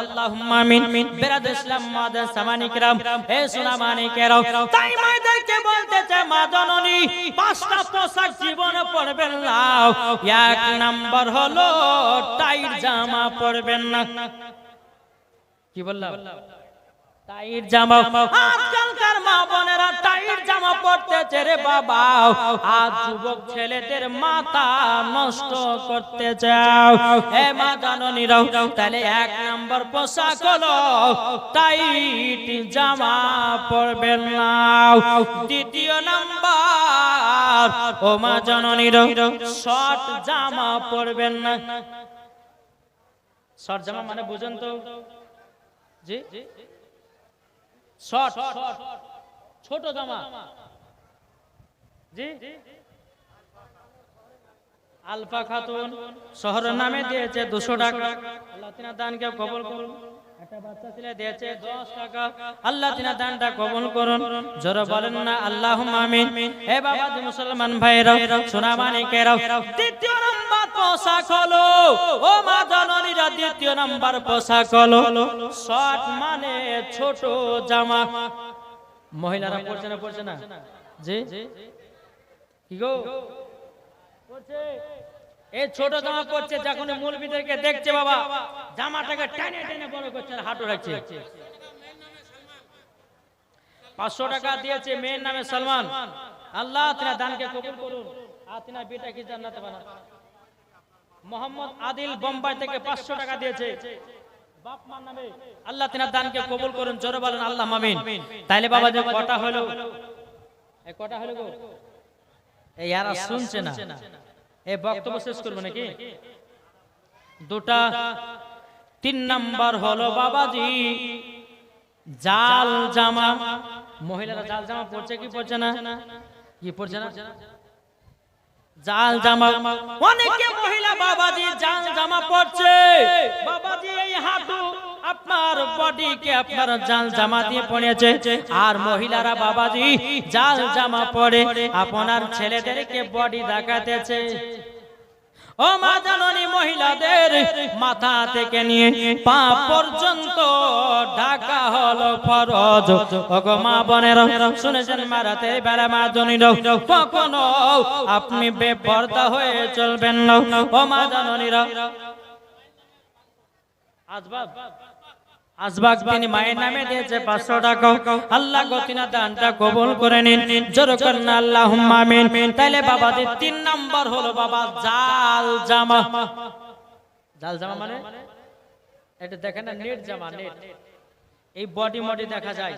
আল্লাহুম্মা আমিন। বেরাদ ইসলাম মাদান کرام হে সোনা کرام তাই মায়েদেরকে বলতেছে, মা জননী, পাঁচটা পোশাক জীবনে পরবেন না। এক নাম্বার হলো টাইট জামা পরবেন না। কি বললাম? টাইট জামা। আজকালকার মা বোনেরা টাইট জামা পরতেছে রে বাবা। আজ যুবক ছেলেদের মাথা নষ্ট করতে চাও হে মা জননীরাও তাহলে এক নম্বর পোশাক হলো টাইট জামা পরবেন না। দ্বিতীয় নাম্বার, ও মা জননীরাও শর্ট জামা পরবেন না। শর্ট জামা মানে বুঝেন তো। জি? শর্ট। ছোট জামা। জি? আলফা খাতুন শহরের নামে দিয়েছে দুশো টাকা। আল্লাহ দানকে কবল করুন। আল্লাহ আমিন। হে বাবা মুসলমান ভাইরা সোনা মানিকেরাও দ্বিতীয় নাম্বার পোশাক হলো। ও দ্বিতীয় নাম্বার পোশাক হলো। শর্ট মানে ছোট জামা। মহিলারা পড়ছে না পড়ছে না? কি গো? পড়ছে এই ছোট জামা পড়ছে যখন দেখছে বাবা, জামাটাকে টেনে টেনে বড় করছে হাঁটু রাখছে। পাঁচশো টাকা দিয়েছে মেয়ের নামে সালমান। আল্লাহ তিনা দানকে কবুল করুন। আর তিনার বেটা কি জান্নাতে বানা মোহাম্মদ আদিল বোম্বাই থেকে পাঁচশো টাকা দিয়েছে। আল্লাহ তিনার দানকে কবুল করুন জোরে বলেন আল্লাহ মামিন তাইলে বাবা যে কটা হলো? কটা হলো? গো? এই ইয়ারা শুনছে না। এই বক্তব্য শেষ করব নাকি? দুটা তিন নাম্বার হলো বাবাজি। জাল জামা। মহিলারা জাল জামা পড়ছে কি পড়ছে না? কি পড়ছে না? জাল জামা। অনেকে মহিলা বাবাজি জাল জামা পড়ছে বাবাজি এই হাঁটু আপনার বডিকে আপনার জাল জামা দিয়ে পড়েছে আর মহিলারা বাবাজি জাল জামা পরে আপনার ছেলেদেরকে বডি দেখাতেছে। ও মা মহিলাদের মাথা থেকে নিয়ে পা পর্যন্ত ঢাকা হলো ফরজ। ওগো মা বোনের, শুনেছেন মারাতে বেলা মা জনীর কখনো আপনি বেপর্দা হয়ে চলবেন না। ও মা জাননীরা আসবাব আসবাক তিনি মায়ের নামে দিয়েছে পাঁচশো টাকা আল্লাহ গতিনা দানটা কবুল করে নিন। জোর করেন আল্লাহ আমিন। তাইলে বাবাদের তিন নাম্বার হলো বাবা জাল জামা। জাল জামা মানে? এটা দেখেন না, নেট জামা, নেট। এই বডি মডি দেখা যায়।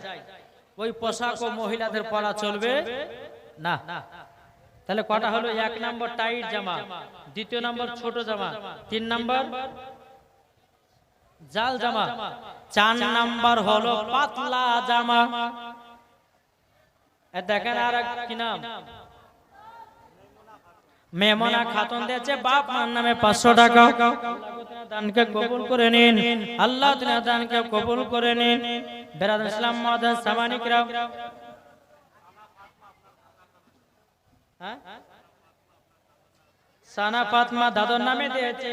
ওই পোশাক ও মহিলাদের পরা চলবে। না। তাহলে কটা হলো? এক নম্বর টাইট জামা, দ্বিতীয় নম্বর ছোট জামা, তিন নম্বর জাল জামা। চার নাম্বার হলো পাতলা জামা। দেখেন আর কি নাম? মেমনা খাতুন দিয়েছে বাপ মার নামে পাঁচশো টাকা। দানকে কবুল করে নিন। আল্লাহ দানকে কবুল করে নিন। বেরাদ ইসলাম মাদান সামানিকরা হ্যাঁ? সানা ফাতমা দাদর নামে দিয়েছে।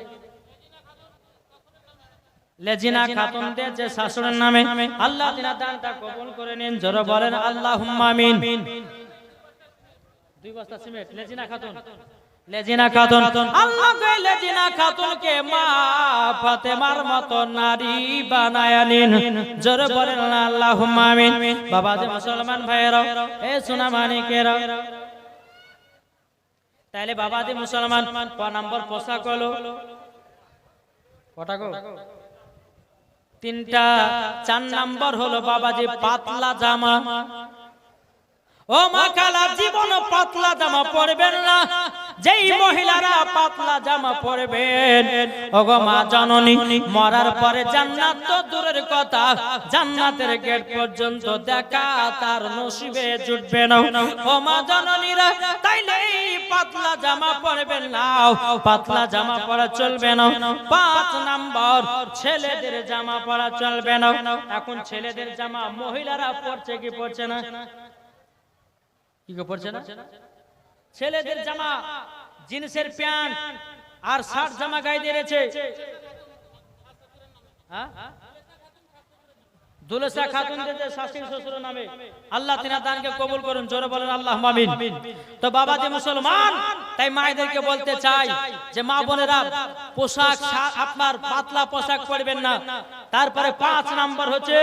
লেজিনা খাতুন দিয়েছে শাশুড়ের নামে আল্লাহ তিনা দানটা কবুল করে নিন। জোর বলেন আল্লাহুম্মা আমিন। দুই বস্তা সিমেন্ট। লেজিনা খাতুন। লেজিনা খাতুন। আল্লাহ কে লেজিনা খাতুনকে মা ফাতেমার মতো নারী বানায় নিন। জোর বলেন আল্লাহুম্মা আমিন। বাবা যে মুসলমান ভাইরা এ সোনা মানিকেরা তাইলে বাবা যে মুসলমান ক নম্বর পোশাক হলো। কটা গো তিনটা, চার নাম্বার হলো বাবাজি, পাতলা জামা। ও মা কালা, জীবন পাতলা জামা পরবেন না। যেই মহিলারা পাতলা জামা পরবেন, ওগো মা জননী, মরার পরে জান্নাত তো দূরের কথা, জান্নাতের গেট পর্যন্ত দেখা তার নসিবে জুটবে না। ও মা জননীরা তাইলে এই পাতলা জামা পরবেন না, পাতলা জামা পরা চলবে না। পাঁচ নাম্বার, ছেলেদের জামা পরা চলবে না। এখন ছেলেদের জামা মহিলারা পরছে কি পরছে না? কি গো, পরছে না? ছেলেদের জামা জিন্সের প্যান্ট আর শার্ট জামা গায়ে দিয়েছে। হ্যাঁ? দুলেসা শাশুড়ি শ্বশুর নামে আল্লাহ তিনা দানকে কবুল করুন জোরে বলেন আল্লাহ মামিন তো বাবা যে মুসলমান তাই মায়েদেরকে বলতে চাই যে মা বোনেরা পোশাক আপনার পাতলা পোশাক পরবেন না। তারপরে পাঁচ নাম্বার হচ্ছে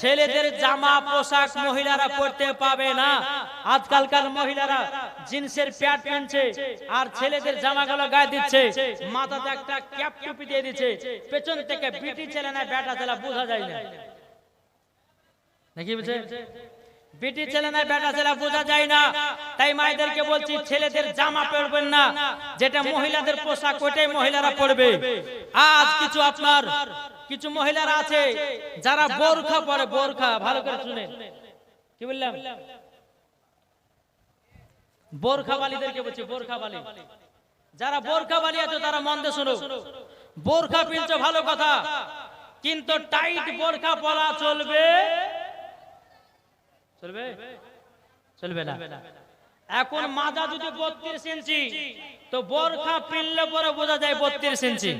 ছেলেদের জামা পোশাক মহিলারা পরতে পাবে না। আজকালকার মহিলারা জিন্সের প্যান্ট পরছে আর ছেলেদের জামাগুলো গায়ে দিচ্ছে। মাথাতে একটা ক্যাপ টুপি দিয়ে দিচ্ছে। পেছন থেকে বিটি ছেলে না ব্যাটা ছেলে বোঝা যায় না নাকি বলছে বেটি ছেলে না বেটা ছেলে বোঝা যায় না। তাই মায়েদেরকে বলছি ছেলেদের জামা পরবেন না। যেটা মহিলাদের পোশাক ওইটাই মহিলারা পরবে। আজ কিছু আপনার কিছু মহিলারা আছে যারা বোরখা পরে বোরখা ভালো করে শুনে কি বললাম? বোরখা বালিদেরকে বলছি বোরখা বালি। যারা বোরখা বালি আছে তারা মন দিয়ে শোনো বোরখা পিনছো ভালো কথা। কিন্তু টাইট বোরখা পরা চলবে। চলবে? চলবে। না। এখন মাজা যদি বত্রিশ ইঞ্চি তো বোরখা পিনলে পরে বোঝা যায় বত্রিশ ইঞ্চি।